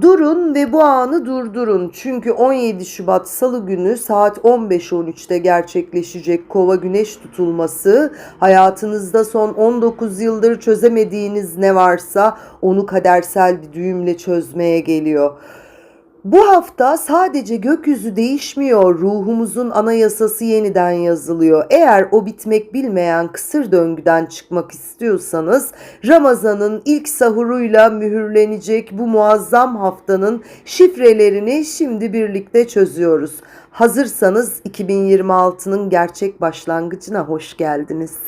Durun ve bu anı durdurun. Çünkü 17 Şubat Salı günü saat 15.13'te gerçekleşecek kova güneş tutulması hayatınızda son 19 yıldır çözemediğiniz ne varsa onu kadersel bir düğümle çözmeye geliyor. Bu hafta sadece gökyüzü değişmiyor, ruhumuzun anayasası yeniden yazılıyor. Eğer o bitmek bilmeyen kısır döngüden çıkmak istiyorsanız Ramazan'ın ilk sahuruyla mühürlenecek bu muazzam haftanın şifrelerini şimdi birlikte çözüyoruz. Hazırsanız 2026'nın gerçek başlangıcına hoş geldiniz.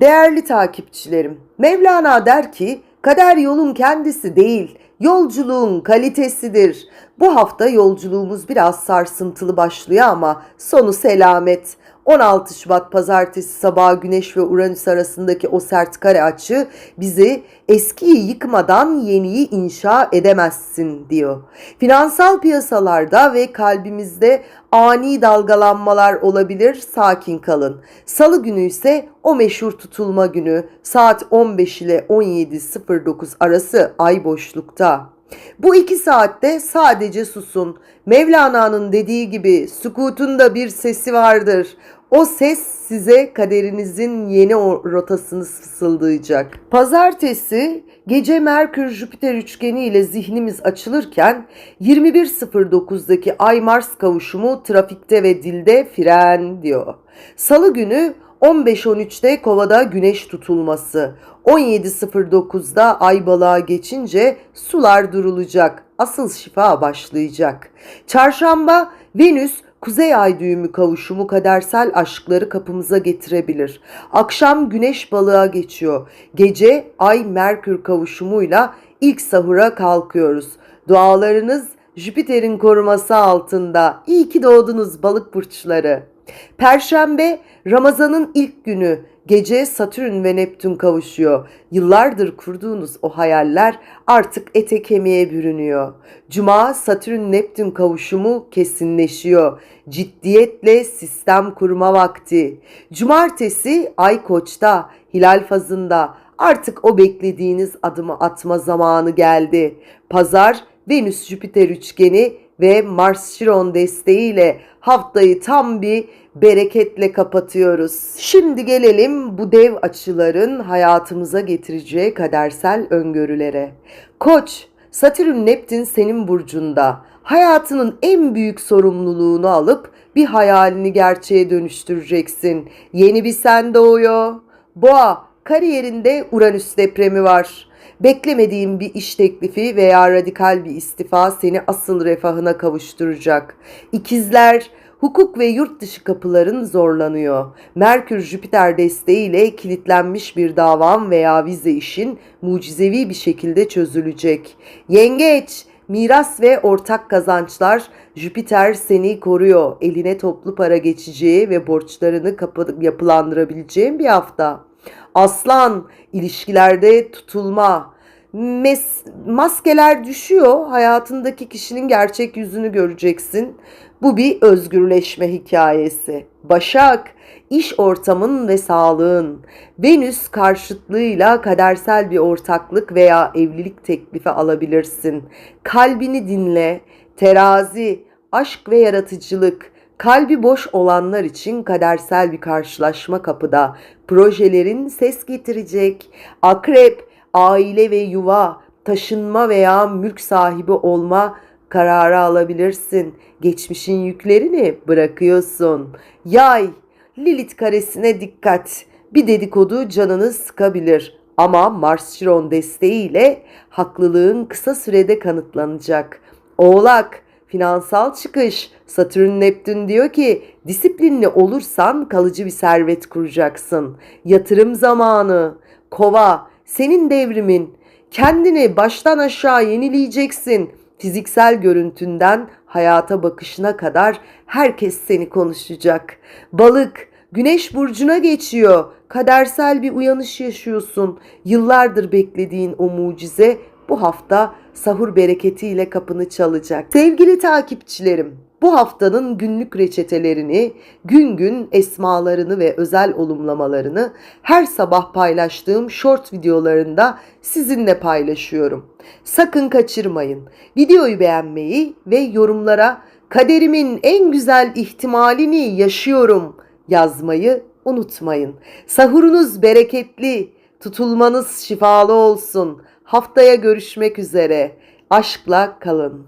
Değerli takipçilerim, Mevlana der ki, kader yolun kendisi değil, yolculuğun kalitesidir. Bu hafta yolculuğumuz biraz sarsıntılı başlıyor ama sonu selamet. 16 Şubat pazartesi sabahı Güneş ve Uranüs arasındaki o sert kare açı bizi eskiyi yıkmadan yeniyi inşa edemezsin diyor. Finansal piyasalarda ve kalbimizde ani dalgalanmalar olabilir sakin kalın. Salı günü ise o meşhur tutulma günü saat 15 ile 17.09 arası ay boşlukta. Bu iki saatte sadece susun. Mevlana'nın dediği gibi sükutun da bir sesi vardır. O ses size kaderinizin yeni rotasını fısıldayacak. Pazartesi gece Merkür Jüpiter üçgeni ile zihnimiz açılırken 21.09'daki Ay Mars kavuşumu trafikte ve dilde fren diyor. Salı günü 15.13'te Kova'da güneş tutulması. 17.09'da ay balığa geçince sular durulacak. Asıl şifa başlayacak. Çarşamba Venüs Kuzey ay düğümü kavuşumu kadersel aşkları kapımıza getirebilir. Akşam güneş balığa geçiyor. Gece ay Merkür kavuşumuyla ilk sahura kalkıyoruz. Dualarınız Jüpiter'in koruması altında. İyi ki doğdunuz balık burçları. Perşembe Ramazan'ın ilk günü gece Satürn ve Neptün kavuşuyor. Yıllardır kurduğunuz o hayaller artık ete kemiğe bürünüyor. Cuma Satürn Neptün kavuşumu kesinleşiyor. Ciddiyetle sistem kurma vakti. Cumartesi Ay Koç'ta, Hilal fazında artık o beklediğiniz adımı atma zamanı geldi. Pazar Venüs Jüpiter üçgeni ve Mars Şiron desteğiyle haftayı tam bir bereketle kapatıyoruz. Şimdi gelelim bu dev açıların hayatımıza getireceği kadersel öngörülere. Koç, Satürn Neptün senin burcunda. Hayatının en büyük sorumluluğunu alıp bir hayalini gerçeğe dönüştüreceksin. Yeni bir sen doğuyor. Boğa, kariyerinde Uranüs depremi var. Beklemediğin bir iş teklifi veya radikal bir istifa seni asıl refahına kavuşturacak. İkizler, hukuk ve yurt dışı kapıların zorlanıyor. Merkür Jüpiter desteğiyle kilitlenmiş bir davam veya vize işin mucizevi bir şekilde çözülecek. Yengeç, miras ve ortak kazançlar Jüpiter seni koruyor. Eline toplu para geçeceği ve borçlarını yapılandırabileceğin bir hafta. Aslan, ilişkilerde tutulma, mes maskeler düşüyor. Hayatındaki kişinin gerçek yüzünü göreceksin. Bu bir özgürleşme hikayesi. Başak, iş ortamın ve sağlığın. Venüs karşıtlığıyla kadersel bir ortaklık veya evlilik teklifi alabilirsin. Kalbini dinle. Terazi, aşk ve yaratıcılık. Kalbi boş olanlar için kadersel bir karşılaşma kapıda. Projelerin ses getirecek. Akrep, aile ve yuva, taşınma veya mülk sahibi olma kararı alabilirsin. Geçmişin yüklerini bırakıyorsun. Yay, Lilith karesine dikkat. Bir dedikodu canını sıkabilir. Ama Mars Chiron desteğiyle haklılığın kısa sürede kanıtlanacak. Oğlak, finansal çıkış. Satürn Neptün diyor ki disiplinli olursan kalıcı bir servet kuracaksın. Yatırım zamanı. Kova, senin devrimin. Kendini baştan aşağı yenileyeceksin. Fiziksel görüntünden hayata bakışına kadar herkes seni konuşacak. Balık, Güneş burcuna geçiyor. Kadersel bir uyanış yaşıyorsun. Yıllardır beklediğin o mucize bu hafta sahur bereketiyle kapını çalacak. Sevgili takipçilerim, bu haftanın günlük reçetelerini, gün gün esmalarını ve özel olumlamalarını her sabah paylaştığım short videolarında sizinle paylaşıyorum. Sakın kaçırmayın. Videoyu beğenmeyi ve yorumlara kaderimin en güzel ihtimalini yaşıyorum yazmayı unutmayın. Sahurunuz bereketli, tutulmanız şifalı olsun. Haftaya görüşmek üzere. Aşkla kalın.